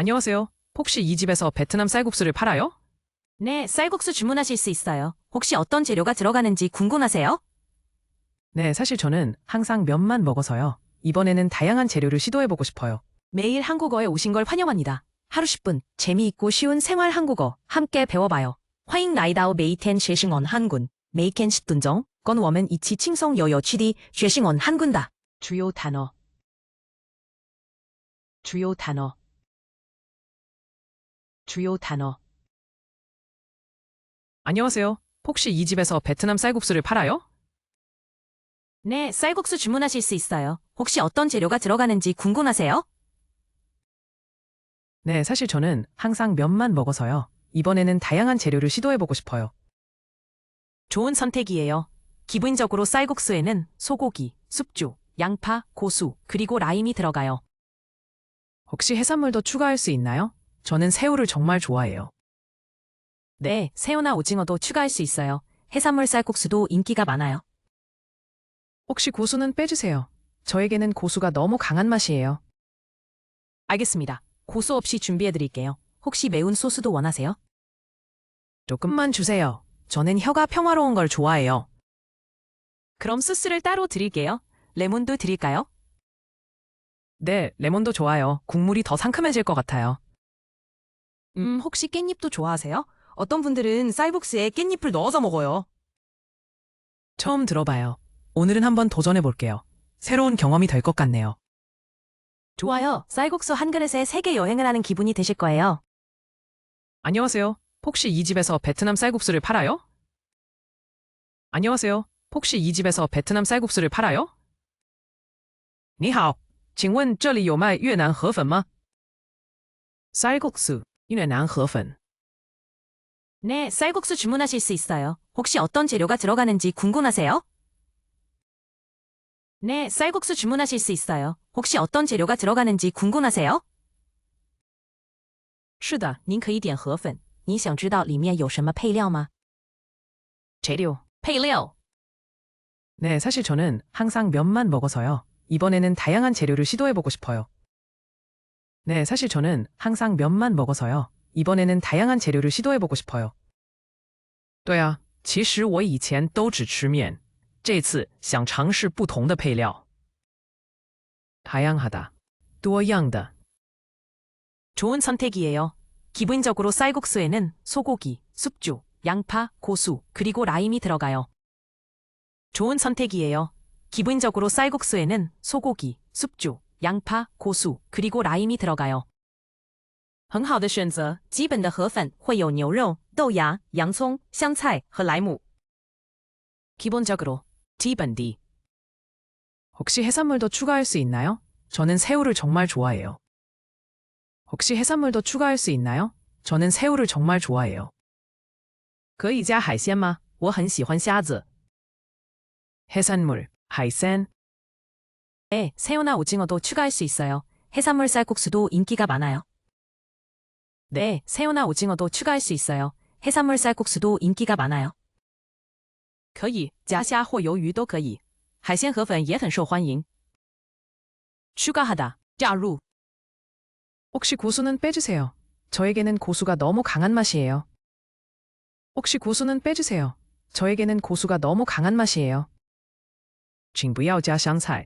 안녕하세요. 혹시 이 집에서 베트남 쌀국수를 팔아요? 네, 쌀국수 주문하실 수 있어요. 혹시 어떤 재료가 들어가는지 궁금하세요? 네, 사실 저는 항상 면만 먹어서요. 이번에는 다양한 재료를 시도해보고 싶어요. 매일 한국어에 오신 걸 환영합니다. 하루 10분 재미있고 쉬운 생활 한국어 함께 배워봐요. 화잉 라이다오 메이텐 쉐싱원 한군 메이켄 10분정, 건 워멘 이치 칭성 여여 취디 쉐싱원 한군다. 주요 단어 주요 단어 주요 단어 안녕하세요. 혹시 이 집에서 베트남 쌀국수를 팔아요? 네, 쌀국수 주문하실 수 있어요. 혹시 어떤 재료가 들어가는지 궁금하세요? 네, 사실 저는 항상 면만 먹어서요. 이번에는 다양한 재료를 시도해보고 싶어요. 좋은 선택이에요. 기본적으로 쌀국수에는 소고기, 숙주, 양파, 고수, 그리고 라임이 들어가요. 혹시 해산물도 추가할 수 있나요? 저는 새우를 정말 좋아해요. 네, 새우나 오징어도 추가할 수 있어요. 해산물 쌀국수도 인기가 많아요. 혹시 고수는 빼주세요. 저에게는 고수가 너무 강한 맛이에요. 알겠습니다. 고수 없이 준비해 드릴게요. 혹시 매운 소스도 원하세요? 조금만 주세요. 저는 혀가 평화로운 걸 좋아해요. 그럼 소스를 따로 드릴게요. 레몬도 드릴까요? 네, 레몬도 좋아요. 국물이 더 상큼해질 것 같아요. 음, 혹시 깻잎도 좋아하세요? 어떤 분들은 쌀국수에 깻잎을 넣어서 먹어요. 처음 들어봐요. 오늘은 한번 도전해볼게요. 새로운 경험이 될 것 같네요. 좋아요. 쌀국수 한 그릇에 세계 여행을 하는 기분이 되실 거예요. 안녕하세요. 혹시 이 집에서 베트남 쌀국수를 팔아요? 안녕하세요. 혹시 이 집에서 베트남 쌀국수를 팔아요? 你好,请问这里有卖越南河粉吗? 쌀국수, 越南河粉. 네, 쌀국수 주문하실 수 있어요. 혹시 어떤 재료가 들어가는지 궁금하세요? 네, 쌀국수 주문하실 수 있어요. 혹시 어떤 재료가 들어가는지 궁금하세요? 是的，您可以点河粉。你想知道里面有什么配料吗？ 재료. 配料 네, 사실 저는 항상 면만 먹어서요. 이번에는 다양한 재료를 시도해보고 싶어요. 네, 사실 저는 항상 면만 먹어서요. 이번에는 다양한 재료를 시도해보고 싶어요. 对啊,其实我以前都只吃面,这次想尝试不同的配料. 다양하다, 多样的. 좋은 선택이에요. 기본적으로 쌀국수에는 소고기, 숙주, 양파, 고수, 그리고 라임이 들어가요. 좋은 선택이에요. 기본적으로 쌀국수에는 소고기, 숙주, 양파, 고수, 그리고 라임이 들어가요. 很好的选择，基本的河粉会有牛肉、豆芽、洋葱、香菜和莱姆。기본적으로, 기본디. 혹시 해산물도 추가할 수 있나요? 저는 새우를 정말 좋아해요. 혹시 해산물도 추가할 수 있나요? 저는 새우를 정말 좋아해요. 可以加海鲜吗?我很喜欢虾子. 해산물, 海鲜. 네, 새우나 오징어도 추가할 수 있어요. 해산물 쌀국수도 인기가 많아요. 네, 새우나 오징어도 추가할 수 있어요. 해산물 쌀국수도 인기가 많아요. 可以,加虾或鱿鱼都可以.海鲜河粉也很受欢迎. 추가하다, 加入. 혹시 고수는 빼주세요. 저에게는 고수가 너무 강한 맛이에요. 혹시 고수는 빼주세요. 저에게는 고수가 너무 강한 맛이에요. 请不要加香菜.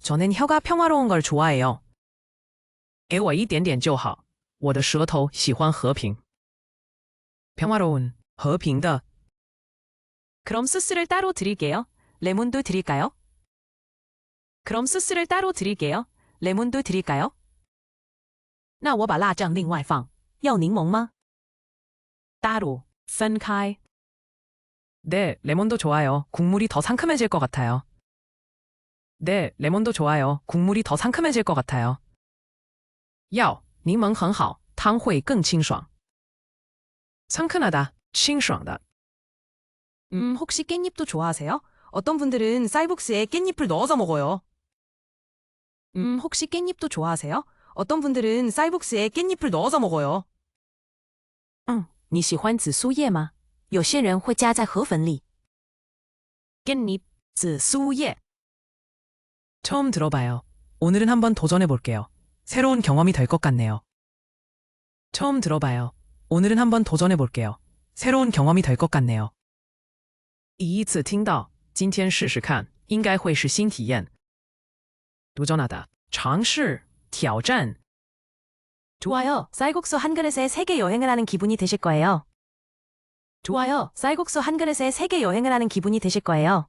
저는 혀가 평화로운 걸 좋아해요. 给我一点点就好.我的舌头喜欢和平. 평화로운, 和平的. 그럼 소스를 따로 드릴게요. 레몬도 드릴까요? 그럼 소스를 따로 드릴게요. 레몬도 드릴까요? 那我把辣酱另外放，要柠檬吗？따로, 分开. 네, 레몬도 좋아요. 국물이 더 상큼해질 것 같아요. 네, 레몬도 좋아요. 국물이 더 상큼해질 것 같아요. 要,柠檬很好,汤会更清爽. 상큼하다, 清爽的. 음, 혹시 깻잎도 좋아하세요? 어떤 분들은 쌀국수에 깻잎을 넣어서 먹어요. 음, 혹시 깻잎도 좋아하세요? 어떤 분들은 쌀국수에 깻잎을 넣어서 먹어요. 응, 你喜欢紫苏叶吗?有些人会加在河粉里. 깻잎, 紫苏叶. 처음 들어봐요. 오늘은 한번 도전해 볼게요. 새로운 경험이 될 것 같네요. 처음 들어봐요. 오늘은 한번 도전해 볼게요. 새로운 경험이 될 것 같네요. 第一次听到，今天试试看，应该会是新体验。 도전하다, 尝试, 挑战. 좋아요. 쌀국수 한 그릇에 세계 여행을 하는 기분이 되실 거예요. 좋아요. 쌀국수 한 그릇에 세계 여행을 하는 기분이 되실 거예요.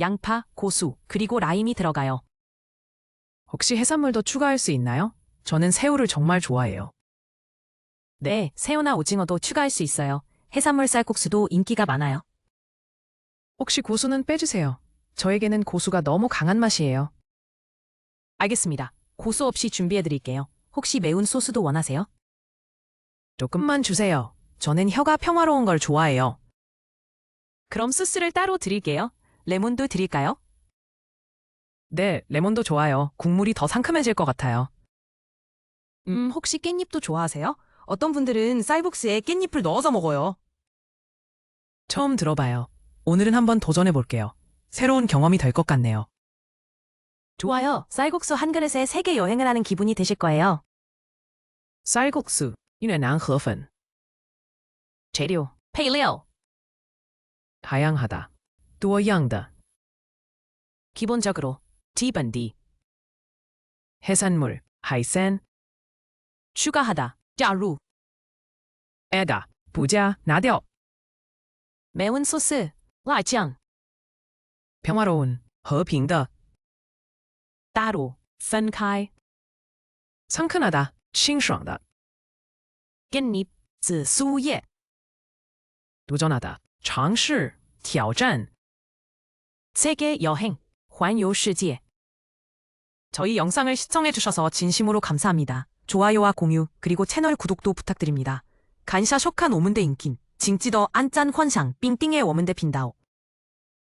양파, 고수, 그리고 라임이 들어가요. 혹시 해산물도 추가할 수 있나요? 저는 새우를 정말 좋아해요. 네, 새우나 오징어도 추가할 수 있어요. 해산물 쌀국수도 인기가 많아요. 혹시 고수는 빼주세요. 저에게는 고수가 너무 강한 맛이에요. 알겠습니다. 고수 없이 준비해 드릴게요. 혹시 매운 소스도 원하세요? 조금만 주세요. 저는 혀가 평화로운 걸 좋아해요. 그럼 소스를 따로 드릴게요. 레몬도 드릴까요? 네, 레몬도 좋아요. 국물이 더 상큼해질 것 같아요. 음, 혹시 깻잎도 좋아하세요? 어떤 분들은 쌀국수에 깻잎을 넣어서 먹어요. 처음 들어봐요. 오늘은 한번 도전해 볼게요. 새로운 경험이 될 것 같네요. 좋아요. 쌀국수 한 그릇에 세계 여행을 하는 기분이 되실 거예요. 쌀국수, 越南河粉, 재료, 配料, 다양하다, 多样的, 기본적으로, 基本的, 해산물, 海鲜, 추가하다, 加入, 에다, 부자, 나掉, 매운 소스, 辣酱, 평화로운, 和平的, 따로, 分开, 상큼하다, 清爽的, 깻잎, 紫苏叶, 도전하다, 尝试, 挑战. 세계 여행, 환요 시지에. 저희 영상을 시청해주셔서 진심으로 감사합니다. 좋아요와 공유, 그리고 채널 구독도 부탁드립니다. 간샤 쇼칸 오문대 인긴, 징찌더 안짠 헌상, 삥띵의 워문대 빈다오.